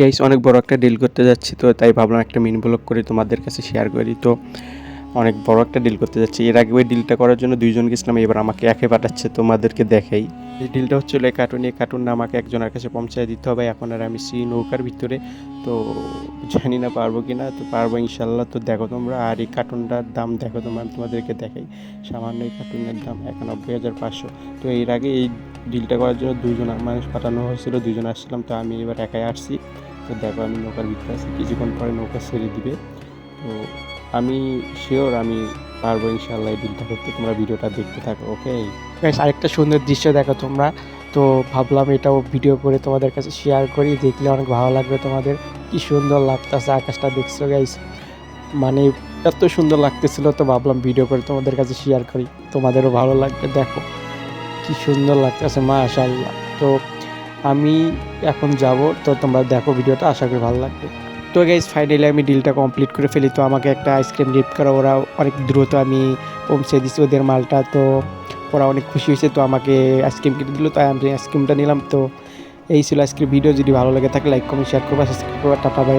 Guys অনেক বড় একটা ডিল করতে যাচ্ছি, তো তাই ভাবলাম একটা মিনি ব্লগ করে তোমাদের কাছে শেয়ার করি তো অনেক বড় একটা ডিল করতে যাচ্ছি। এর আগে ওই ডিলটা করার জন্য দুইজন গেছিলাম, এবার আমাকে একে পাঠাচ্ছে, তোমাদেরকে দেখাই। এই ডিলটা হচ্ছে এই কার্টুন এই কার্টুনটা আমাকে একজনের কাছে পৌঁছায় দিতে হবে। এখন আর আমি সি নৌকার ভিতরে, তো জানি না পারব কি না তো পারব ইনশাল্লাহ তো দেখো তোমরা, আর এই কার্টুনটার দাম দেখো তোমরা তোমাদেরকে দেখাই। সামান্য এই কার্টুনের দাম একানব্বই হাজার পাঁচশো। তো এর আগে এই ডিলটা করার জন্য দুইজন মানুষ পাঠানো হয়েছিল, দুইজন আসছিলাম, তো আমি এবার একাই আসছি। তো দেখো আমি নৌকার ভিতরে আছি, কিছুক্ষণ পরে নৌকা ছেড়ে দিবে। তো আমি শিওর আমি পারব ইনশাল্লাহ এই ডিলটা করতে, তোমরা ভিডিওটা দেখতে থাকো ওকে আরেকটা সুন্দর দৃশ্য দেখো তোমরা। তো ভাবলাম এটাও ভিডিও করে তোমাদের কাছে শেয়ার করি, দেখলে অনেক ভালো লাগবে তোমাদের। কি সুন্দর লাগতেছে আকাশটা, দেখছ গাইস মানে এত সুন্দর লাগতেছিল, তো ভাবলাম ভিডিও করে তোমাদের কাছে শেয়ার করি, তোমাদেরও ভালো লাগবে, দেখো। কি সুন্দর লাগতেছে, মাশাআল্লাহ। তো আমি এখন যাব, তো তোমরা দেখো ভিডিওটা, আশা করি ভালো লাগবে। তো গাইজ ফাইনালি আমি ডিলটা কমপ্লিট করে ফেলি। তো আমাকে একটা আইসক্রিম গিফট করা, ওরা অনেক দ্রুত আমি পৌঁছে দিছি ওদের মালটা। তো ওরা অনেক খুশি হয়েছে, তো আমাকে আইসক্রিম কিনে দিল। তাই আমি আইসক্রিমটা নিলাম। তো এই ছিল আজকের ভিডিও যদি ভালো লাগে থাকে লাইক কমেন্ট শেয়ার করবা। সাবস্ক্রাইব করবা। Tata bye